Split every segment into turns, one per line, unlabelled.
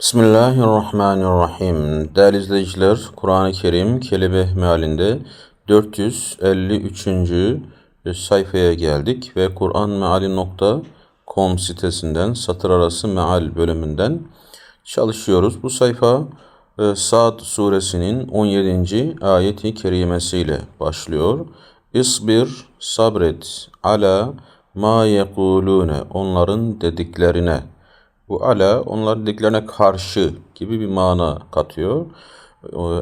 Bismillahirrahmanirrahim. Değerli izleyiciler, Kur'an-ı Kerim kelime mealinde 453. sayfaya geldik ve kur'anmeali.com sitesinden satır arası meal bölümünden çalışıyoruz. Bu sayfa e, Sad suresinin 17. ayeti kerimesiyle başlıyor. İsbir sabret ala ma yekulune onların dediklerine bu ala onların dediklerine karşı gibi bir mana katıyor.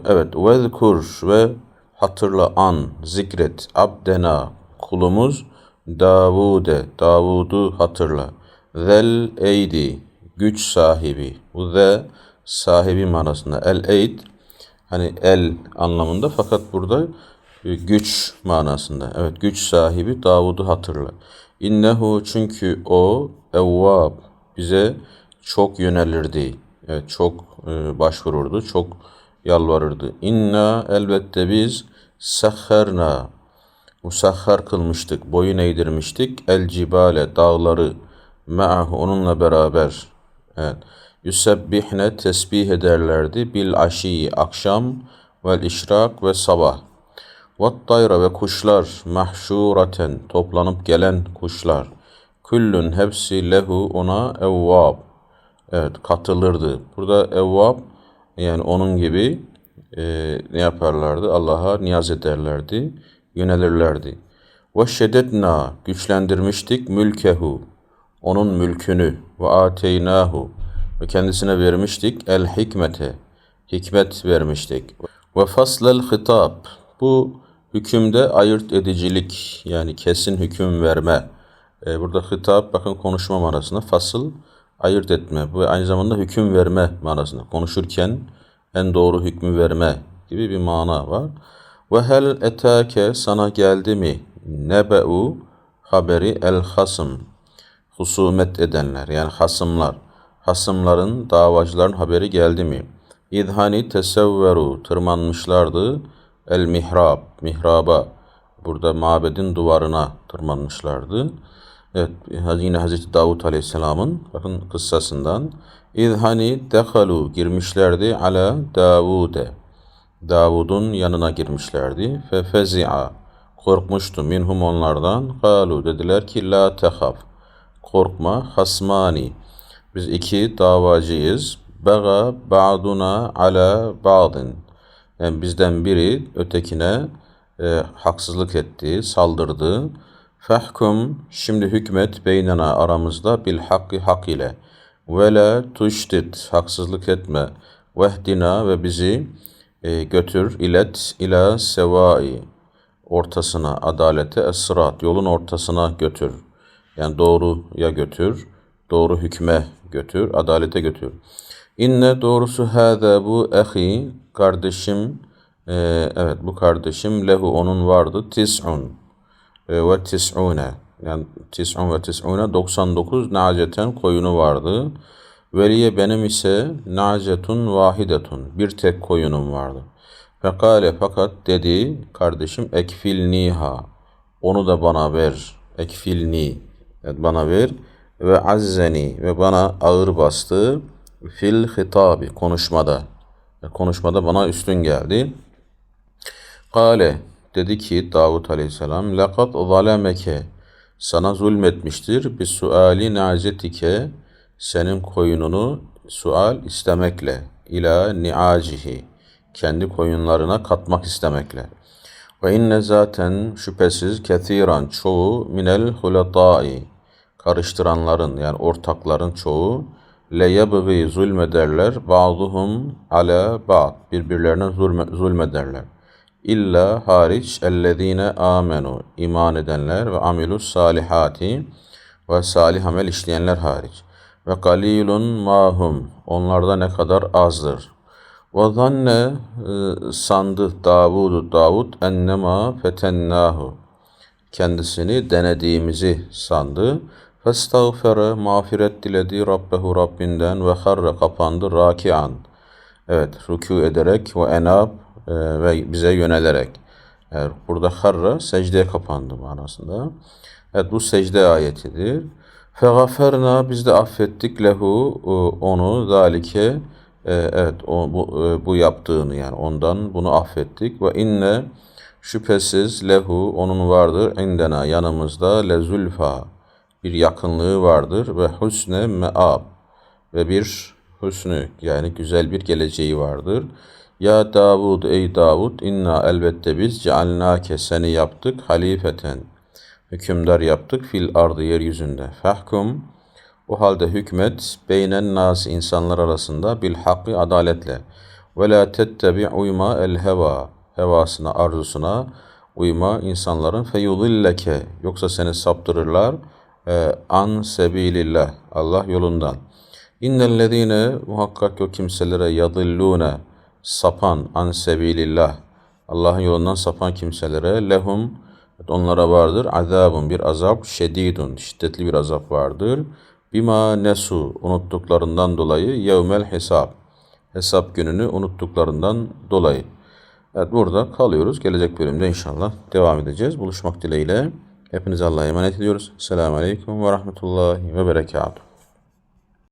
Evet, vezkur ve hatırla an, zikret, abdena, kulumuz Davude, Davud'u hatırla. Zel eydi, güç sahibi. Bu ze sahibi manasında. El eyd, hani el anlamında fakat burada güç manasında. Evet, güç sahibi Davud'u hatırla. İnnehu çünkü o evvab, bize çok yönelirdi. Evet çok e, başvururdu, çok yalvarırdı. İnna elbette biz sahharna musahhar kılmıştık, boyun eğdirmiştik. El cibale dağları ma'ahu onunla beraber. Evet. Yusebbihne tesbih ederlerdi bil aşiyi akşam vel işrak ve sabah. Vat dayra ve kuşlar mahşuraten toplanıp gelen kuşlar. Küllün hepsi lehu ona evvab. Evet katılırdı. Burada evvab yani onun gibi e, ne yaparlardı? Allah'a niyaz ederlerdi, yönelirlerdi. Ve şededna güçlendirmiştik mülkehu onun mülkünü ve ateynahu ve kendisine vermiştik el hikmete hikmet vermiştik. Ve faslel hitap bu hükümde ayırt edicilik yani kesin hüküm verme. E, burada hitap bakın konuşma manasında fasıl ayırt etme. Bu aynı zamanda hüküm verme manasında. Konuşurken en doğru hükmü verme gibi bir mana var. Ve hel etake sana geldi mi nebe'u haberi el hasım husumet edenler yani hasımlar hasımların davacıların haberi geldi mi? İdhani tesevveru tırmanmışlardı el mihrab mihraba burada mabedin duvarına tırmanmışlardı. Evet, yine Hazreti Davut Aleyhisselam'ın bakın kıssasından İzhani dehalu girmişlerdi ala Davude. Davud'un yanına girmişlerdi. Fe fezi'a korkmuştu minhum onlardan. Kalu dediler ki la tehaf korkma hasmani biz iki davacıyız. Baga ba'duna ala ba'din yani bizden biri ötekine e, haksızlık etti, saldırdı. Fehkum şimdi hükmet beynena aramızda bil hakkı hak ile. Ve la tuştit haksızlık etme. Vehdina ve bizi e, götür ilet ila sevai ortasına adalete esrat yolun ortasına götür. Yani doğruya götür, doğru hükme götür, adalete götür. İnne doğrusu hâzâ bu ehi kardeşim e, evet bu kardeşim lehu onun vardı tis'un ve tis'une yani tis'un ve tis'une 99 naceten koyunu vardı. Veliye benim ise nacetun vahidetun bir tek koyunum vardı. Fekale fakat dedi kardeşim ekfilniha onu da bana ver. Ekfilni evet, bana ver ve azzeni ve bana ağır bastı fil hitabi konuşmada. Konuşmada bana üstün geldi. Kale Dedi ki Davut aleyhisselam لَقَدْ ظَلَمَكَ Sana zulmetmiştir bir suali nazetike senin koyununu sual istemekle ila niacihi kendi koyunlarına katmak istemekle. Ve inne zaten şüphesiz kethiran çoğu minel hulatai karıştıranların yani ortakların çoğu le yebgi zulmederler ba'duhum ala ba'd birbirlerine zulme, zulmederler. İlla hariç ellezine amenu iman edenler ve amilus salihati ve salih amel işleyenler hariç. Ve galilun mahum onlarda ne kadar azdır. Ve zanne e, sandı Davudu Davud ennema fetennahu kendisini denediğimizi sandı. Festağfere mağfiret diledi Rabbehu Rabbinden ve harre kapandı rakian. Evet rükû ederek ve enab e, ve bize yönelerek. Yani burada harra secdeye kapandı manasında. Evet bu secde ayetidir. Fegaferna biz de affettik lehu e, onu zalike e, evet o, bu, bu yaptığını yani ondan bunu affettik ve inne şüphesiz lehu onun vardır indena yanımızda lezulfa bir yakınlığı vardır ve husne meab ve bir husnü yani güzel bir geleceği vardır. Ya Davud ey Davud inna elbette biz cealnake seni yaptık halifeten hükümdar yaptık fil ardı yeryüzünde. Fahkum o halde hükmet beynen nas insanlar arasında bil hakkı adaletle. Ve la tettebi uyma el heva hevasına arzusuna uyma insanların feyudilleke yoksa seni saptırırlar e, an sebilillah Allah yolundan. İnnellezine muhakkak o kimselere yadillune sapan an sebilillah Allah'ın yolundan sapan kimselere lehum onlara vardır azabun bir azap şedidun şiddetli bir azap vardır. Bima nesu unuttuklarından dolayı yevmel hesap hesap gününü unuttuklarından dolayı. Evet burada kalıyoruz. Gelecek bölümde inşallah devam edeceğiz. Buluşmak dileğiyle. Hepinize Allah'a emanet ediyoruz. Selamun Aleyküm ve Rahmetullahi ve Berekatuhu.